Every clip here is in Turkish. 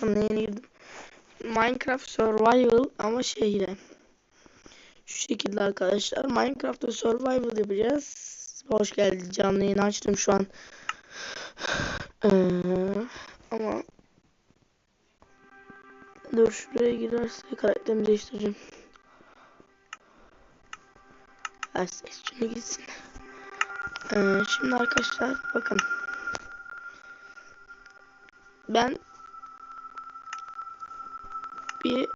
Tam yeni girdim. Minecraft Survival ama şeyle. Şu şekilde arkadaşlar. Minecraft'ta Survival yapacağız. Hoş geldin. Canlı yayın açtım şu an. Ee, ama dur şuraya girerse karakterimi değiştireceğim. Her ses şunu gitsin. Ee, şimdi arkadaşlar bakın. Ben bir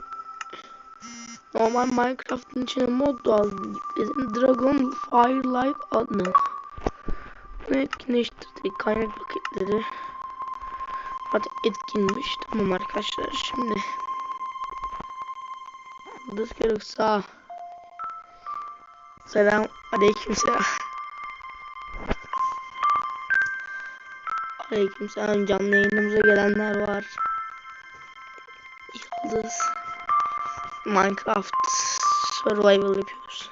normal Minecraft'ın içine mod aldım. Yükledim. Dragon Firelight adlı. Bunu etkinleştirdik. Kaynak paketleri. Artık etkinmiş. Tamam arkadaşlar. Şimdi Yıldız Kırık sağ. Selam. Aleyküm selam. Aleyküm selam. Canlı yayınımıza gelenler var. Yıldız. Minecraft Survival yapıyoruz.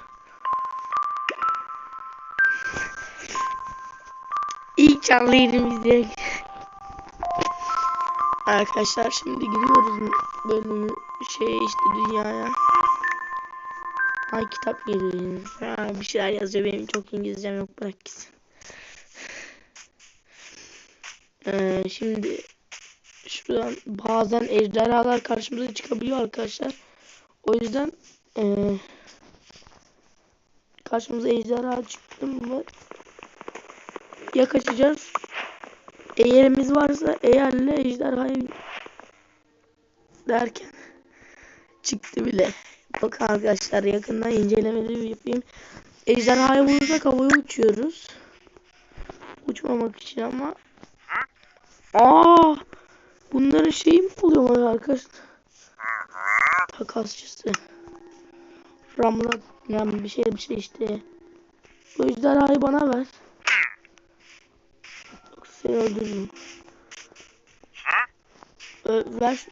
İlk canlı yayınımızda. Arkadaşlar şimdi gidiyoruz bölümü şey işte dünyaya. Ay kitap geliyor. Ha, bir şeyler yazıyor benim çok İngilizcem yok bırak gitsin. Ee, şimdi şuradan bazen ejderhalar karşımıza çıkabiliyor arkadaşlar. O yüzden ee, karşımıza ejderha çıktı mı ya kaçacağız eğerimiz varsa eğerle ejderhayı derken çıktı bile. Bakın arkadaşlar yakından incelemeleri yapayım. Ejderhayı vurursak havaya uçuyoruz. Uçmamak için ama. Aa! Bunların şeyi mi oluyor arkadaşlar? Takasçısı. Ramla yani bir şey bir şey işte. Bu ejderhayı bana ver. Yoksa seni öldürürüm. Ö ver.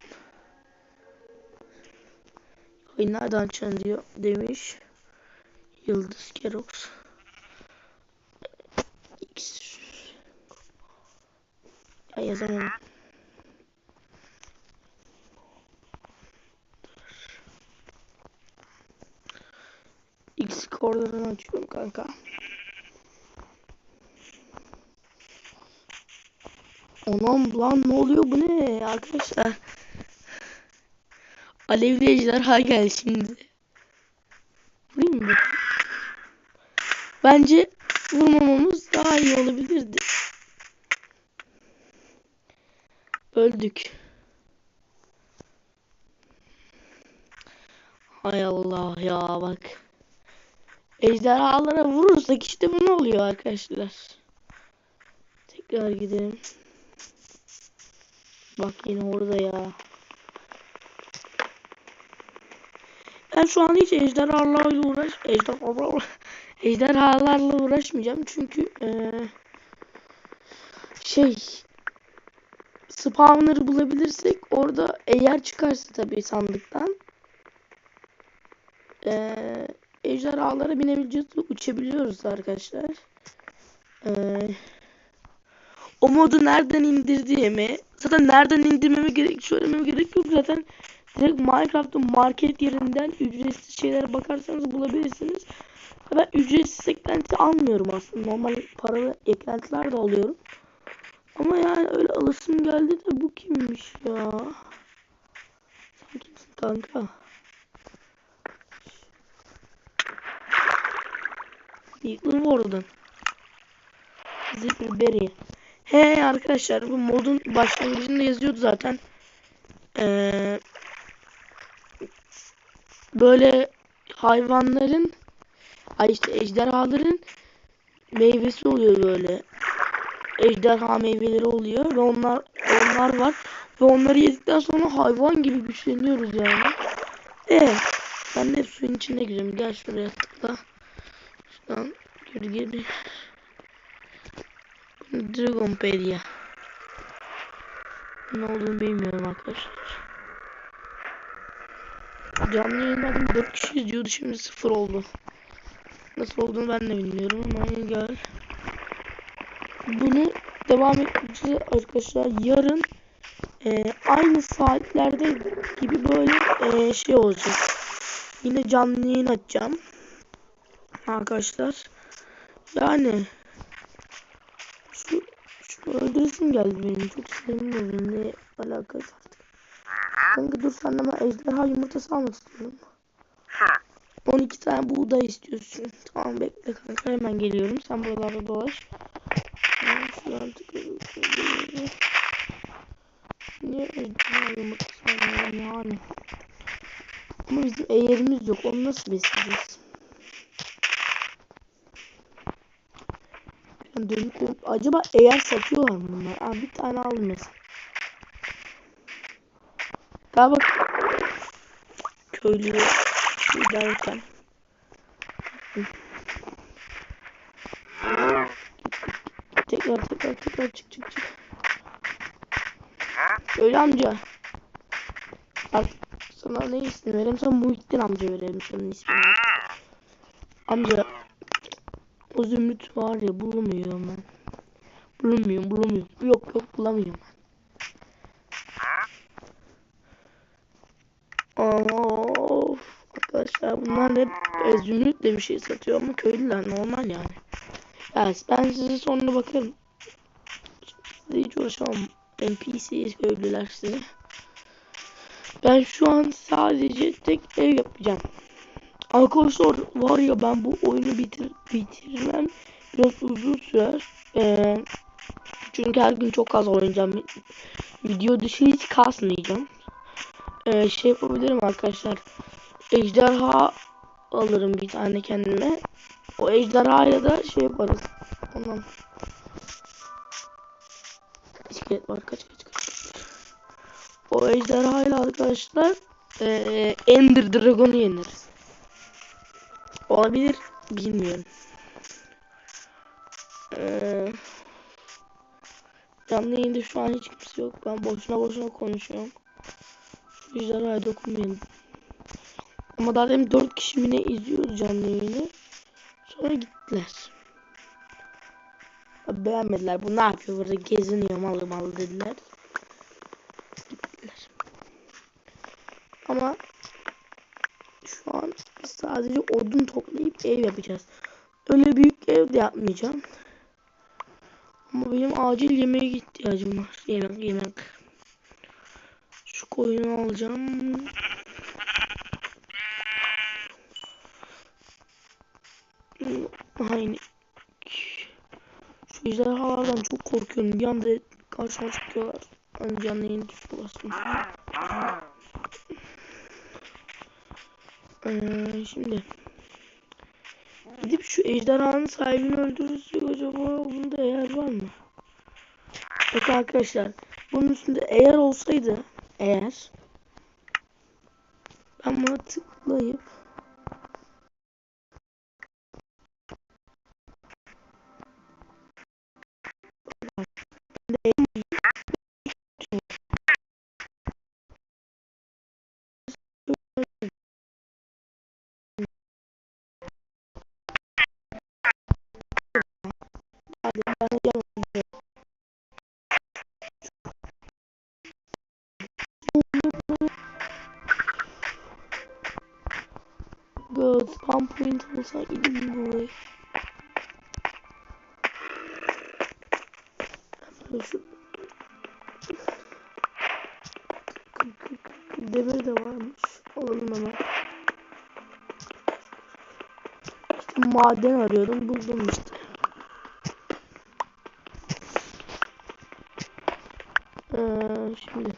Ay nereden açan diyor demiş. Yıldız Kerox. Ya yazamam. X koordinatını açıyorum kanka. Anam lan ne oluyor bu ne arkadaşlar? Alevli ejderha geldi şimdi. Vurayım mı? Bence vurmamamız daha iyi olabilirdi. Öldük. Hay Allah ya bak. Ejderhalara vurursak işte bu ne oluyor arkadaşlar. Tekrar gidelim. Bak yine orada ya. Ben şu an hiç ejderhalarla uğraş ejderhalarla ejderhalarla uğraşmayacağım çünkü ee, şey spawner bulabilirsek orada eğer çıkarsa tabii sandıktan ee, ejderhalara binebileceğiz ve uçabiliyoruz arkadaşlar. Ee, o modu nereden indirdiğimi zaten nereden indirmeme gerek söylememe gerek yok zaten direkt Minecraft'ın market yerinden ücretsiz şeylere bakarsanız bulabilirsiniz. Ben ücretsiz eklenti almıyorum aslında. Normal paralı eklentiler de alıyorum. Ama yani öyle alışım geldi de bu kimmiş ya? Sen kimsin kanka? Yıkılım oradan. Zipberry. He arkadaşlar bu modun başlangıcında yazıyordu zaten. Ee, böyle hayvanların ay işte ejderhaların meyvesi oluyor böyle. Ejderha meyveleri oluyor ve onlar onlar var ve onları yedikten sonra hayvan gibi güçleniyoruz yani. E ben de suyun içine giriyorum. Gel şuraya tıkla. Şuradan geri geri. Dragonpedia. Ne olduğunu bilmiyorum arkadaşlar. Canlı yayınlardan 4 kişi izliyordu şimdi 0 oldu. Nasıl olduğunu ben de bilmiyorum ama gel. Bunu devam edeceğiz arkadaşlar. Yarın e, aynı saatlerde gibi böyle e, şey olacak. Yine canlı yayın açacağım. Arkadaşlar. Yani şu, şu öldüresim geldi benim. Çok sinirim bozuldu. Ne alakası artık. Kanka dur sen ben ejderha yumurtası almak istiyorum. 12 tane buğday istiyorsun. Tamam bekle kanka hemen geliyorum. Sen buralarda dolaş. Niye ejderha yumurtası almıyorum yani? Ama bizim eğerimiz yok. Onu nasıl besleyeceğiz? Dönüp dönüp acaba eğer satıyorlar mı bunlar? Aa, bir tane aldım mesela. Galiba köylü şey derken. Tekrar tekrar tekrar çık çık çık. Köylü amca. Bak sana ne ismi verelim? Sana Muhittin amca verelim senin ismini. Amca o zümrüt var ya bulamıyorum ben. Bulamıyorum bulamıyorum. Yok yok bulamıyorum ben. Of arkadaşlar bunlar hep e, zümrüt de bir şey satıyor ama köylüler normal yani. Yani ben size sonra bakarım. Size hiç uğraşamam. NPC köylüler size. Ben şu an sadece tek ev yapacağım. Arkadaşlar var ya ben bu oyunu bitir bitirmem biraz uzun sürer. Ee, çünkü her gün çok az oynayacağım. Video dışı hiç kasmayacağım. Ee, şey yapabilirim arkadaşlar. Ejderha alırım bir tane kendime. O ejderhayla da şey yaparız. Tamam. İskelet var kaç kaç kaç. O ejderhayla arkadaşlar ee, Ender Dragon'u yeniriz. Olabilir. Bilmiyorum. Ee, canlı yayında şu an hiç kimse yok. Ben boşuna boşuna konuşuyorum. Şu ejderhaya dokunmayın. Ama daha demin 4 kişi mi ne izliyoruz canlı yayını. Sonra gittiler. Abi beğenmediler. Bu ne yapıyor burada geziniyor malı malı dediler. Gittiler. Ama şu an sadece odun toplayıp ev yapacağız. Öyle büyük ev de yapmayacağım. Ama benim acil yemeğe ihtiyacım var. Yemek yemek. Şu koyunu alacağım. Aynı. Şu ejderhalardan çok korkuyorum. Bir anda karşıma çıkıyorlar. Hani canlı yayın tutmasın. Ee, şimdi gidip şu ejderhanın sahibini öldürürsek acaba bunda eğer var mı? Bakın arkadaşlar bunun üstünde eğer olsaydı eğer ben buna tıklayıp Şu demir de varmış. Alalım hemen. İşte maden arıyordum buldum işte. Ee, şimdi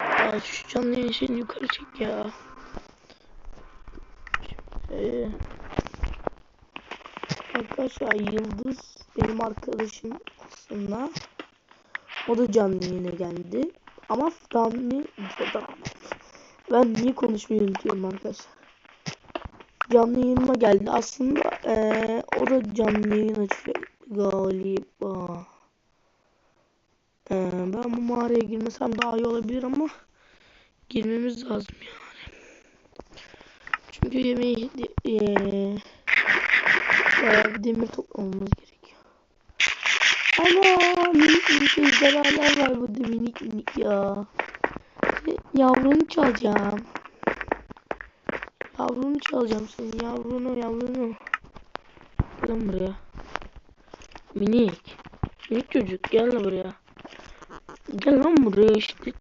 Ya şu canlı yayın yukarı çek ya. Ee, arkadaşlar Yıldız benim arkadaşım aslında. O da canlı yayına geldi. Ama Dami ben niye konuşmayı unutuyorum arkadaşlar. Canlı yayınıma geldi. Aslında ee, o da canlı yayın açacak galiba. Ee, ben bu mağaraya girmesem daha iyi olabilir ama girmemiz lazım yani. Çünkü yemeği ee, bayağı bir demir toplamamız gerekiyor. Ana minik minik ejderhalar var burada minik minik ya. Yavrunu çalacağım. Yavrunu çalacağım senin yavrunu yavrunu. Gel buraya. Minik. Minik çocuk gel buraya. Gel lan buraya işte.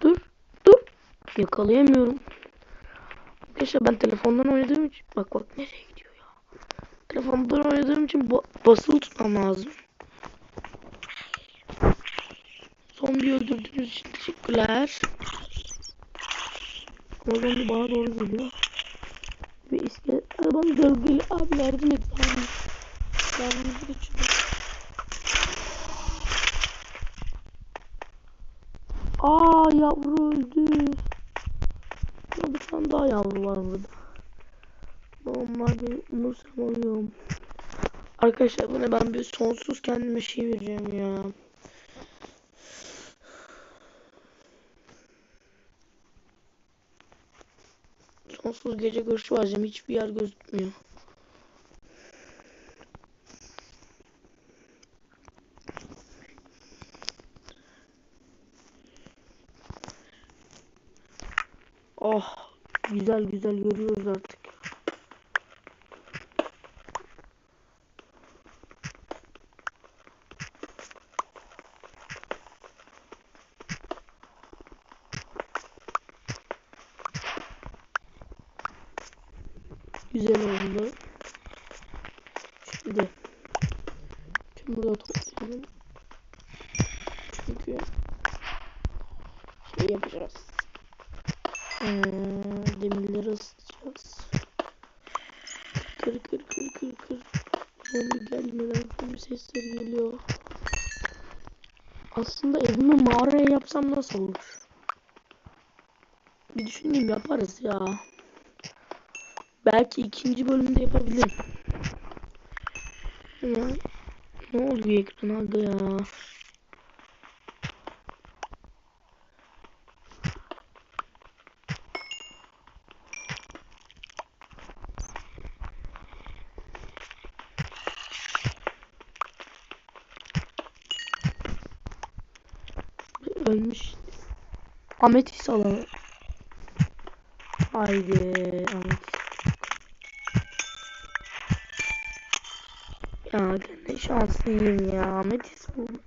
Dur dur. Yakalayamıyorum. Arkadaşlar ben telefondan oynadığım için bak bak nereye gidiyor ya. Telefondan oynadığım için ba basılı tutmam lazım. Zombi öldürdüğünüz için teşekkürler. Ama zombi bana doğru geliyor. Ve iskelet arabanın gölgeli abi yardım et abi. Yardım et şuna. Aa yavru öldü. Bir tane daha yavru var burada. Onlar benim umursamıyorum. Arkadaşlar buna ben bir sonsuz kendime şey vereceğim ya. Sonsuz gece görüşü vereceğim. Hiçbir yer gözükmüyor. Güzel güzel görüyoruz artık. Güzel oldu. Şimdi tüm burada toplayalım. Çünkü şey yapacağız. Ee, demirleri ısıtacağız. Kır kır kır kır kır. Zombi gelmeden zombi sesleri geliyor. Aslında evimi mağaraya yapsam nasıl olur? Bir düşüneyim yaparız ya. Belki ikinci bölümde yapabilirim. Ne oluyor ekrana ya? Ölmüş. Ametis alalım. Haydi ametis. Ya ne şanslıyım ya. Ametis buldum.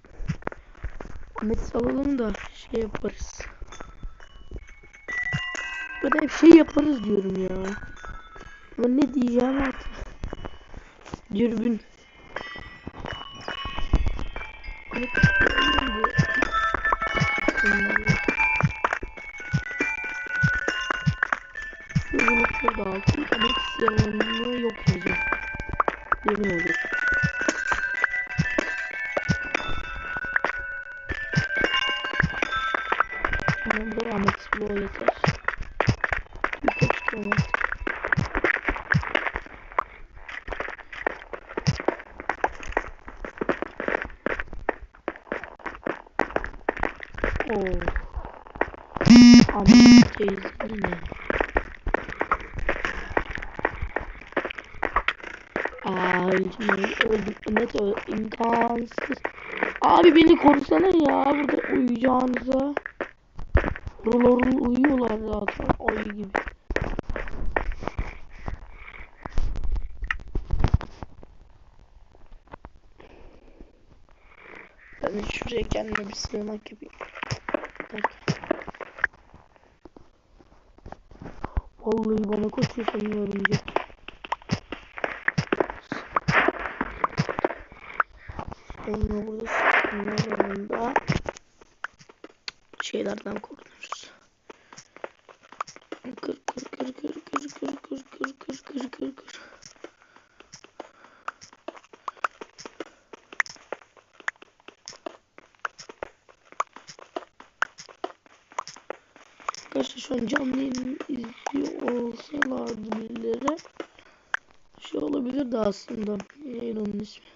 Ametis alalım da şey yaparız. Ben hep şey yaparız diyorum ya. Ama ne diyeceğim artık. Dürbün. Ametis altın. Ametis yalanını yok olacak. Yemin olacak. Öldüm öldüm net imkansız. Abi beni korusana ya burada uyuyacağınıza. Rul uyuyorlar zaten ayı gibi. Ben şuraya kendime bir sığınak yapayım. Vallahi bana koşuyor sanıyor Sonra burada sıçanlarında şeylerden korunuruz. Kır kır kır kır kır kır kır kır kır kır kır kır. Arkadaşlar şu an canlı yayın izliyor olsalardı birileri şey olabilirdi aslında. Onun ismi?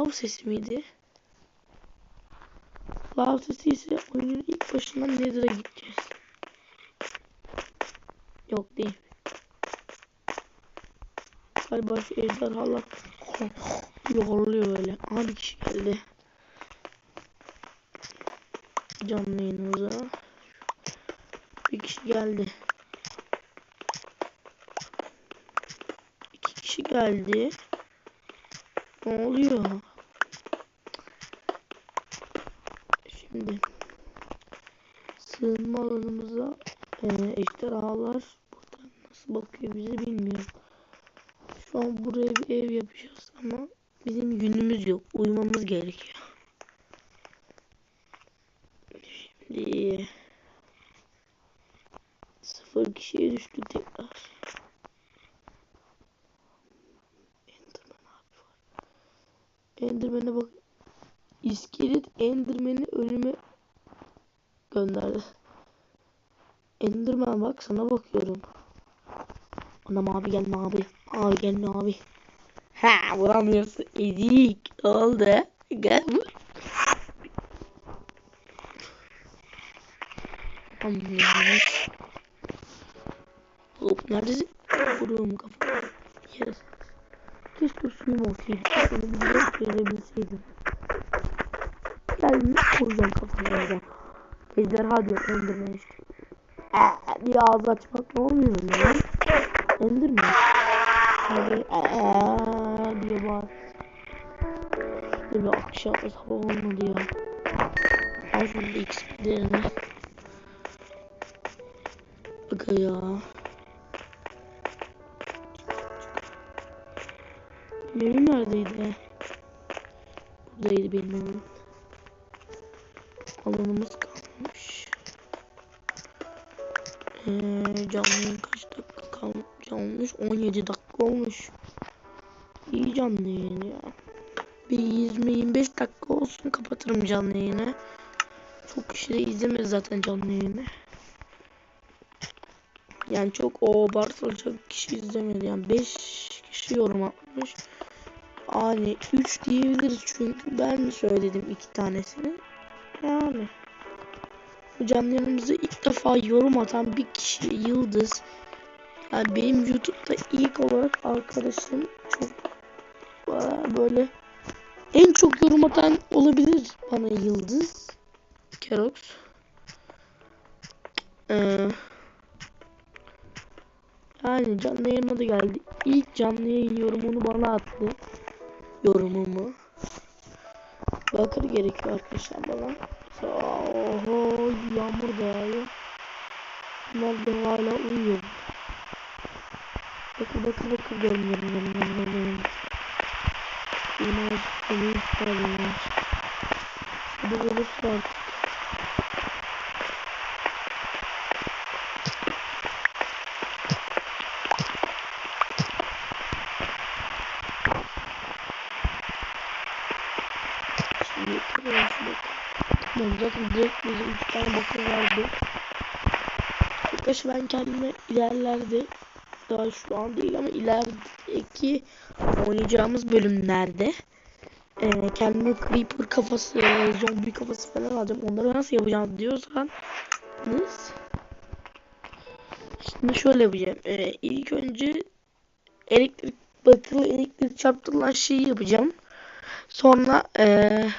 Lav sesi miydi? Lav sesi ise oyunun ilk başından Nether'a gideceğiz. Yok değil. Galiba şu ejderhalar yoruluyor öyle. Aha bir kişi geldi. Canlı yayınımıza. Bir kişi geldi. İki kişi geldi. Ne oluyor? Şimdi sığınma alanımıza e, ejderhalar buradan nasıl bakıyor bize bilmiyorum. Şu an buraya bir ev yapacağız ama bizim günümüz yok. Uyumamız gerekiyor. Şimdi sıfır kişiye düştü tekrar. Enderman bak. İskelet Enderman'i önüme gönderdi. Enderman bak sana bakıyorum. Anam abi gelme abi. Abi gelme abi. Ha vuramıyorsun. Ezik. Oldu. Gel vur. Hop neredesin? Vuruyorum kafamı. Yes. Keşke suyum olsaydı. Seni bir direkt Gelmiş vuracağım gel. Ejderha diyor Enderman. Aa, diye ağız açmak ne olmuyor lan? Enderman. Hadi aa diye bağır. Bir akşam sabah olmadı ya. Al şunu XP'lerini. Aga ya. Benim neredeydi? Buradaydı benim. Alanımız kalmış. Ee, canlı kaç dakika kalmış? 17 dakika olmuş. İyi canlı yayın ya. Bir 20-25 dakika olsun kapatırım canlı yayını. Çok kişi de izlemez zaten canlı yayını. Yani çok o abartılacak kişi izlemedi. Yani 5 kişi yorum atmış. Yani 3 diyebiliriz çünkü ben söyledim iki tanesini. Yani. Bu canlı yayınımıza ilk defa yorum atan bir kişi Yıldız. Yani benim YouTube'da ilk olarak arkadaşım çok böyle en çok yorum atan olabilir bana Yıldız. Kerox. Ee, yani canlı yayına da geldi. İlk canlı yayın yorumunu bana attı. Yorumumu. Bakır gerekiyor arkadaşlar bana. Oho yağmur da yağıyor. Bunlar da hala uyuyor. Bakın bakın bakın görmüyorum görmüyorum görmüyorum. Yine beni istiyorlar. Bu olursa artık. Şimdi yapıyorum şunu. Ben zaten direkt bize 3 tane bakır verdi. Arkadaşlar ben kendime ilerlerde daha şu an değil ama ilerideki oynayacağımız bölümlerde e, kendime creeper kafası, zombi kafası falan alacağım. Onları nasıl yapacağım diyorsanız şimdi şöyle yapacağım. E, ilk önce elektrik bakılı elektrik çarptırılan şeyi yapacağım. Sonra eee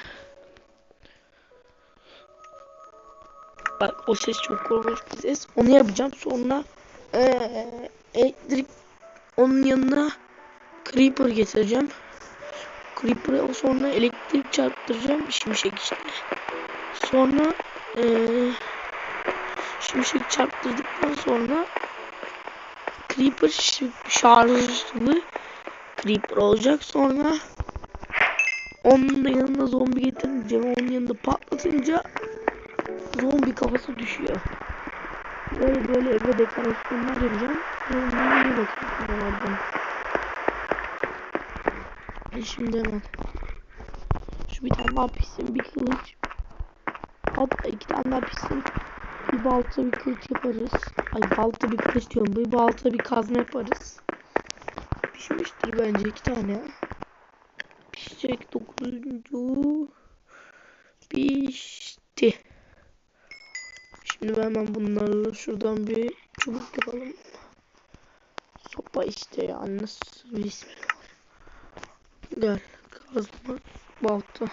Bak o ses çok korkunç bir ses. Onu yapacağım. Sonra eee elektrik onun yanına creeper getireceğim. Creeper'ı sonra elektrik çarptıracağım. Şimşek işte. Sonra eee şimşek çarptırdıktan sonra creeper şarjlı creeper olacak. Sonra onun da yanına zombi getirince onun yanında patlatınca zombi kafası düşüyor. Böyle böyle eve dekorasyonlar yapacağım. Sonra iyi bakıyorum. E şimdi hemen. Şu bir tane daha pissin bir kılıç. Hatta iki tane daha pissin. Bir balta bir kılıç yaparız. Ay balta bir kılıç diyorum. Bir balta bir kazma yaparız. Pişmiştir bence iki tane. Pişecek dokuzuncu. Pişti. Şimdi hemen bunlarla şuradan bir çubuk yapalım. Sopa işte ya. Nasıl bir ismi var? Gel. Kazma. Balta.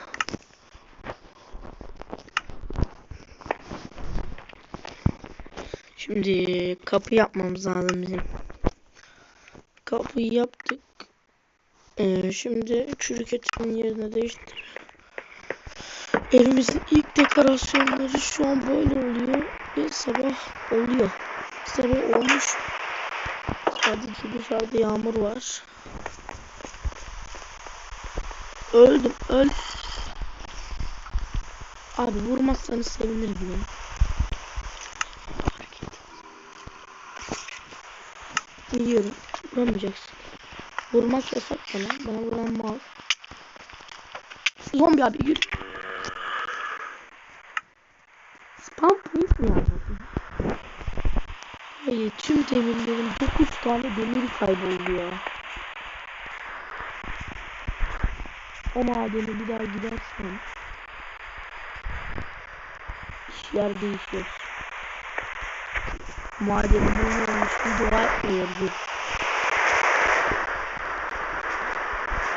Şimdi kapı yapmamız lazım bizim. Kapıyı yaptık. Ee, şimdi çürük etin yerine değiştir. Evimizin ilk dekorasyonları şu an böyle oluyor. Ve sabah oluyor. Sabah olmuş. Sadece dışarıda yağmur var. Öldüm. Öl. Abi vurmazsanız sevinirim ya. Biliyorum. Vuramayacaksın. Vurmak yasak bana. Bana vuran mal. Zombi abi yürü. Hayır tüm demirlerin 9 tane demir kayboldu ya. O madeni bir daha gidersem işler değişiyor. Madeni bulmamış dua etmiyordu.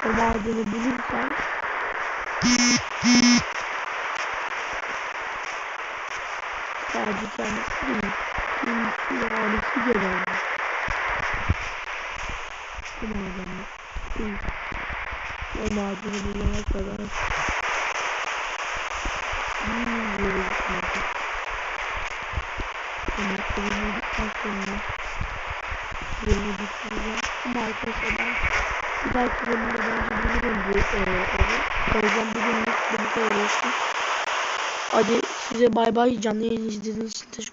O madeni bulursam sadece kendisi değil. Kimisi ailesi. O madeni değil. O madeni bulana kadar bir gitmedi. Ama gittikten sonra yolunu bitireceğim. Ama arkadaşlar ben bir dahaki bölümde bence bulurum bu evi. O yüzden bugünlük birlikte uğraştım. Hadi size bay bay. Canlı yayın izlediğiniz için teşekkür